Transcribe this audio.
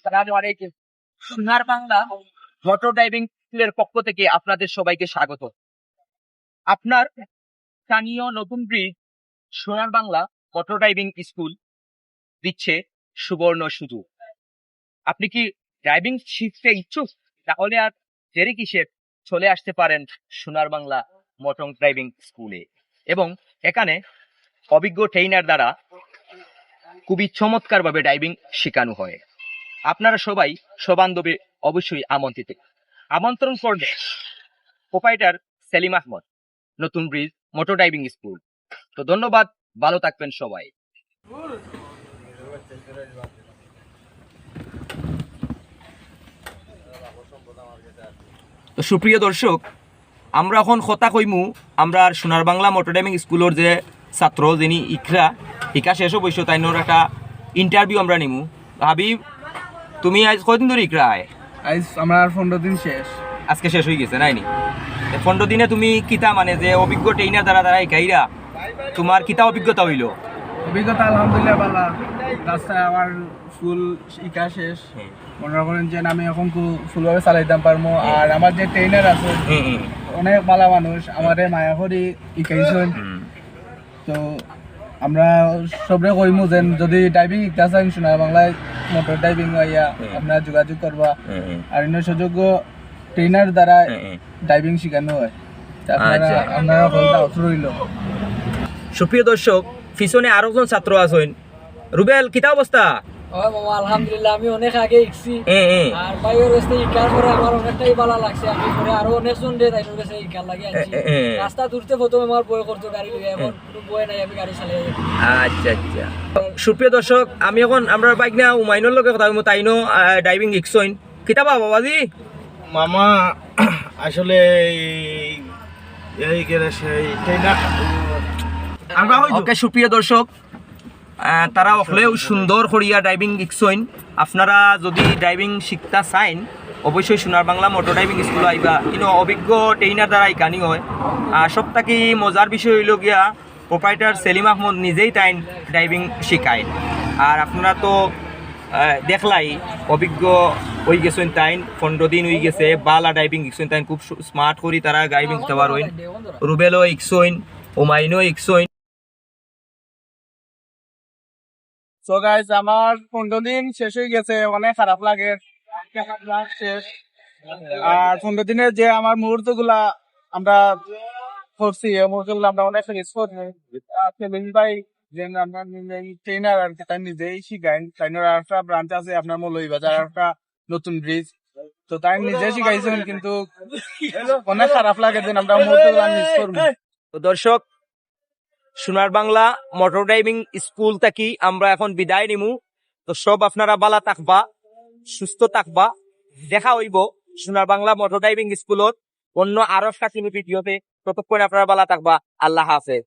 আসসালামু আলাইকুম সোনার বাংলা মোটর ড্রাইভিং স্কুলের পক্ষ থেকে আপনাদের সবাইকে স্বাগত। আপনার স্থানীয় নতুন ব্রিজ সোনার বাংলা মোটর ড্রাইভিং স্কুল দিচ্ছে সুবর্ণ সুযোগ আপনি কি ড্রাইভিং শিখতে ইচ্ছুক? তাহলে আর দেরি কিসের? চলে আসতে পারেন সোনার বাংলা মোটর ড্রাইভিং স্কুলে এবং এখানে অভিজ্ঞ ট্রেইনার দ্বারা খুবই চমৎকার ভাবে ড্রাইভিং শেখানো হয়। আপনারা সবাই সবান্ধবে অবশ্যই আমন্ত্রিত। আমন্ত্রণ করবে প্রোপাইটার সেলিম আহমদ, নতুন ব্রিজ মোটর ড্রাইভিং স্কুল। তো ধন্যবাদ, ভালো থাকবেন সবাই। তো সুপ্রিয় দর্শক, আমরা এখন কথা কইমু আমরা আর সোনার বাংলা মোটর ড্রাইভিং স্কুলের যে ছাত্র যিনি ইকরা, ইকা শেষ অবশ্য তাই একটা ইন্টারভিউ আমরা নিমু। হাবিব তুমি আজ কয়দিন ধরে ইকরা আয় আজ আমার পনেরো দিন শেষ। আজকে শেষ হয়ে গেছে নাইনি? পনেরো দিনে তুমি কিতা মানে যে অভিজ্ঞ ট্রেইনার দ্বারা দ্বারা ইকাইরা তোমার কিতা অভিজ্ঞতা হইল? অভিজ্ঞতা আলহামদুলিল্লাহ ভালো। রাস্তায় আমার ফুল শিকা শেষ। মনে করেন যে আমি এখন ফুলভাবে চালাইতাম পারব আর আমার যে ট্রেনার আছে অনেক ভালো মানুষ। আমারে মায়া করি ইকাইছেন। তো আমরা সবরে কইমু যেন যদি ড্রাইভিং শিখতে চান শোনা বাংলায় মোটর ড্রাইভিং আইয়া আমরা আপনারা যোগাযোগ করবা। হুম, হুম, আর অন্য সুযোগ্য ট্রেনার দ্বারা। ড্রাইভিং শেখানো হয়। তা আপনারা আচ্ছা। আপনারা হলটা সুপ্রিয় দর্শক পিছনে আরও জন ছাত্র আছেন। রুবেল কিতা অবস্থা? আলহামদুলিল্লাহ আমি অনেক আগে এ, আর বাইরের রাস্তা ইকার পরে আমার অনেকটাই ভালো লাগছে। আমি পরে আরও অনেক জন রে তাইনোর কাছে ইকার লাগে এ। রাস্তা দূরতে প্রথমে আমার বয় করতো গাড়ি লিয়ে এখন কোনো বয় নাই আমি গাড়ি চালিয়ে আচ্ছা আচ্ছা। সুপ্রিয় দর্শক আমি এখন আমরা বাইক না উমাইনের লগে কথা কইমু তাইনো ড্রাইভিং শিখছইন কিতা পাবা বাবাজি? মামা আসলে এই- গেলে সেই ট্রেনার আমরা হয়তো ওকে সুপ্রিয় দর্শক তারা হলেও সুন্দর করিয়া ড্রাইভিং শিখছইন আপনারা যদি ড্রাইভিং শিখতা চাইন, অবশ্যই সোনার বাংলা মোটর ড্রাইভিং স্কুল আইবা। কিন্তু অভিজ্ঞ ট্রেইনার দ্বারা ইকানি হয়। আর সব মজার বিষয় হইল গিয়া প্রোপাইটার সেলিম আহমদ নিজেই তাইন ড্রাইভিং শিখায় আর আপনারা তো দেখলাই, অভিজ্ঞ হই গেছেন তাইন, পনেরো দিন হয়ে গেছে, বালা ড্রাইভিং শিখছেন তাইন। খুব স্মার্ট করি তারা ড্রাইভিং শিখতে পারবেন রুবেলও ইকসইন ওমাইনও ইকসইন সো গাইজ আমার পনেরো দিন শেষ হয়ে গেছে, অনেক খারাপ লাগে। শেষ আর পনেরো দিনের যে আমার মুহূর্তগুলা আমরা করছি, এই মুহূর্তগুলো আমরা অনেক মিস করছি ভাই, যে আমরা ট্রেনার আর কি, তাই নিজেই শিখাইন তাইনের আর একটা ব্রাঞ্চ আছে, আপনার মৌলভী বাজার একটা নতুন ব্রিজ তো তাই নিজে শিখাইছেন, কিন্তু অনেক খারাপ লাগে যে আমরা মুহূর্তগুলা মিস করব দর্শক সোনার বাংলা মোটর ড্রাইভিং স্কুল থাকি আমরা এখন বিদায় নিমু। তো সব আপনারা বালা থাকবা, সুস্থ থাকবা, দেখা হইব সোনার বাংলা মোটর ড্রাইভিং স্কুলত অন্য আরও সাথে ততক্ষণ আপনারা বালা থাকবা। আল্লাহ হাফেজ।